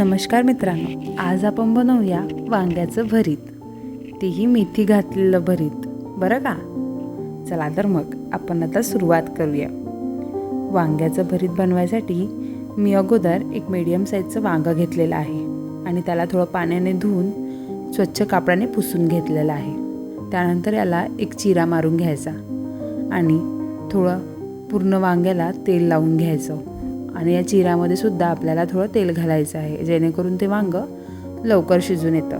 नमस्कार मित्रांनो आज आपण बनवूया वांग्याचं भरीत. तेही मेथी घातलेलं भरीत बरं का? चला तर मग आपण आता सुरुवात करूया. वांग्याचं भरीत बनवायसाठी मी अगोदर एक मीडियम साईजचं वांगं घेतलेलं आहे आणि त्याला थोडं पाण्याने धुवून स्वच्छ कापडाने पुसून घेतलेलं आहे. त्यानंतर याला एक चिरा मारून घ्यायचा आणि थोडं पूर्ण वांग्याला तेल लावून घ्यायचं. आणि या चिरामध्ये सुद्धा आपल्याला थोडं तेल घालायचं आहे जेणेकरून ते वांगं लवकर शिजून येतं.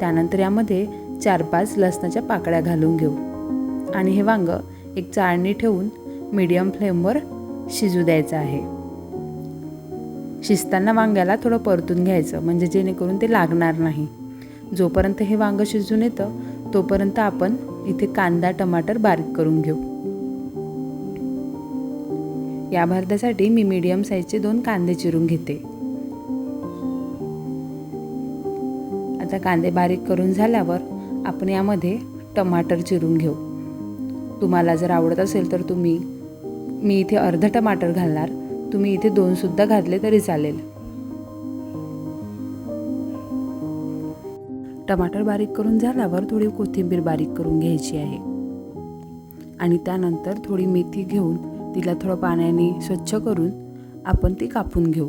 त्यानंतर यामध्ये चार पाच लसणाच्या पाकळ्या घालून घेऊ. आणि हे वांगं एक चाळणी ठेवून मीडियम फ्लेमवर शिजू द्यायचं आहे. शिजताना वांग्याला थोडं परतून घ्यायचं म्हणजे जेणेकरून ते लागणार नाही. जोपर्यंत हे वांगं शिजून येतं तोपर्यंत आपण इथे कांदा टमाटर बारीक करून घेऊ. या भरतासाठी मी मीडियम साईजचे दोन कांदे चिरून घेते. आता कांदे बारीक करून झाल्यावर आपण यामध्ये टमाटर चिरून घेऊ. तुम्हाला जर आवडत असेल तर तुम्ही मी इथे अर्ध टमाटर घालणार तुम्ही इथे दोनसुद्धा घातले तरी चालेल. टमाटर बारीक करून झाल्यावर थोडी कोथिंबीर बारीक करून घ्यायची आहे. आणि त्यानंतर थोडी मेथी घेऊन तिला थोडं पाण्याने स्वच्छ करून आपण ती कापून घेऊ.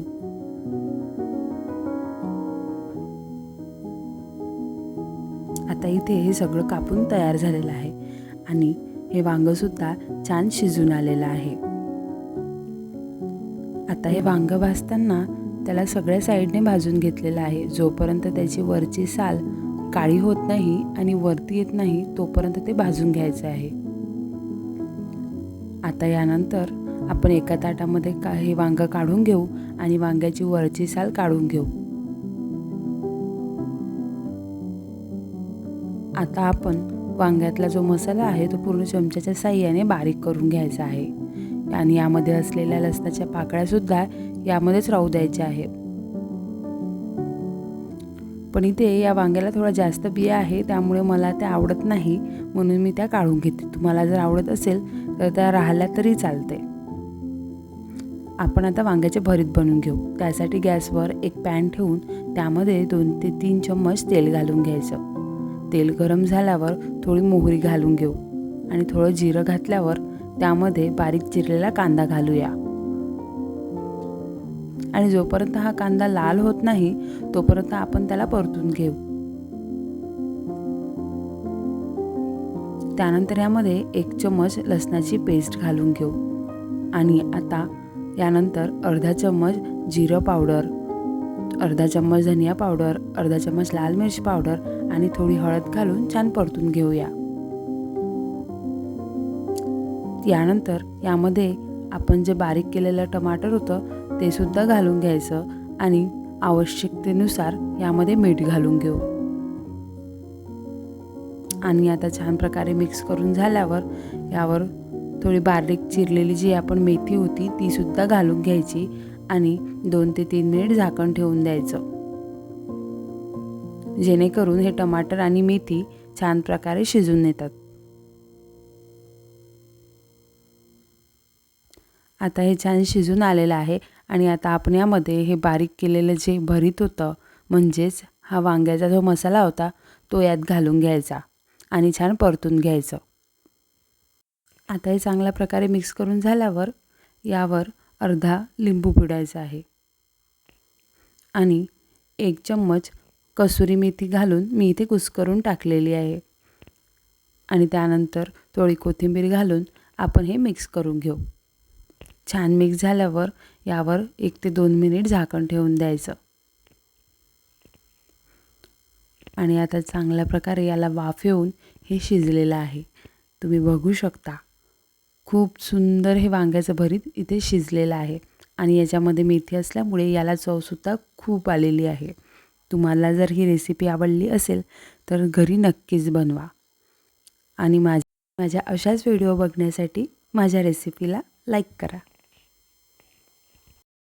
आता इथे हे सगळं कापून तयार झालेलं आहे आणि हे वांगंसुद्धा छान शिजून आलेलं आहे. आता हे वांग भाजताना त्याला सगळ्या साईडने भाजून घेतलेलं आहे. जोपर्यंत त्याची वरची साल काळी होत नाही आणि वरती येत नाही तोपर्यंत ते भाजून घ्यायचं आहे. आता यानंतर आपण एका ताटामध्ये का हे वांगं काढून घेऊ आणि वांग्याची वरची साल काढून घेऊ. आता आपण वांग्यातला जो मसाला आहे तो पूर्ण चमच्याच्या साह्याने बारीक करून घ्यायचा आहे. आणि यामध्ये असलेल्या लसणाच्या पाकळ्यासुद्धा यामध्येच राहू द्यायच्या आहे पण इथे या वांग्याला थोडा जास्त बिया आहे त्यामुळे मला त्या आवडत नाही म्हणून मी त्या काढून घेते. तुम्हाला जर आवडत असेल तर त्या राहिल्या तरी चालते आपण आता वांग्याचे भरीत बनवून घेऊ. त्यासाठी गॅसवर एक पॅन ठेवून त्यामध्ये दोन ते तीन चम्मच तेल घालून घ्यायचं. तेल गरम झाल्यावर थोडी मोहरी घालून घेऊ. आणि थोडं जिरं घातल्यावर त्यामध्ये बारीक चिरलेला कांदा घालूया. आणि जोपर्यंत हा कांदा लाल होत नाही तोपर्यंत आपण त्याला परतून घेऊ. त्यानंतर यामध्ये एक चम्मच लसणाची पेस्ट घालून घेऊ. आणि आता यानंतर अर्धा चम्मच जिरं पावडर अर्धा चम्मच धनिया पावडर अर्धा चम्मच लाल मिरची पावडर आणि थोडी हळद घालून छान परतून घेऊया. यानंतर यामध्ये आपण जे बारीक केलेलं टमाटर होतं ते सुद्धा घालून घ्यायचं आणि आवश्यकतेनुसार यामध्ये मीठ घालून घेऊ. आणि आता छान प्रकारे मिक्स करून झाल्यावर यावर थोडी बारीक चिरलेली जी आपण मेथी होती ती सुद्धा घालून घ्यायची आणि दोन ते तीन मिनिट झाकण ठेवून द्यायचं. जेणेकरून हे टमाटर आणि मेथी छान प्रकारे शिजून येतात. आता हे छान शिजून आलेलं आहे. आणि आता आपण यामध्ये हे बारीक केलेलं जे भरीत होतं म्हणजेच हा वांग्याचा जो मसाला होता तो यात घालून घ्यायचा आणि छान परतून घ्यायचं. आता हे चांगल्या प्रकारे मिक्स करून झाल्यावर यावर अर्धा लिंबू पिडायचा आहे. आणि एक चम्मच कसुरी मेथी घालून मी इथे कुस्करून टाकलेली आहे. आणि त्यानंतर थोडी कोथिंबीर घालून आपण हे मिक्स करून घेऊ. छान मिक्स झाल्यावर यावर एक ते दोन मिनिट झाकण ठेवून द्यायचं. आणि आता चांगल्या प्रकारे याला वाफ येऊन हे शिजलेलं आहे. तुम्ही बघू शकता. खूप सुंदर हे वांग्याचं भरीत इथे शिजलेलं आहे. आणि याच्यामध्ये मेथी असल्यामुळे याला चवसुद्धा खूप आलेली आहे. तुम्हाला जर ही रेसिपी आवडली असेल तर घरी नक्कीच बनवा. आणि माझ्या माझ्या अशाच व्हिडिओ बघण्यासाठी माझ्या रेसिपीला लाईक करा.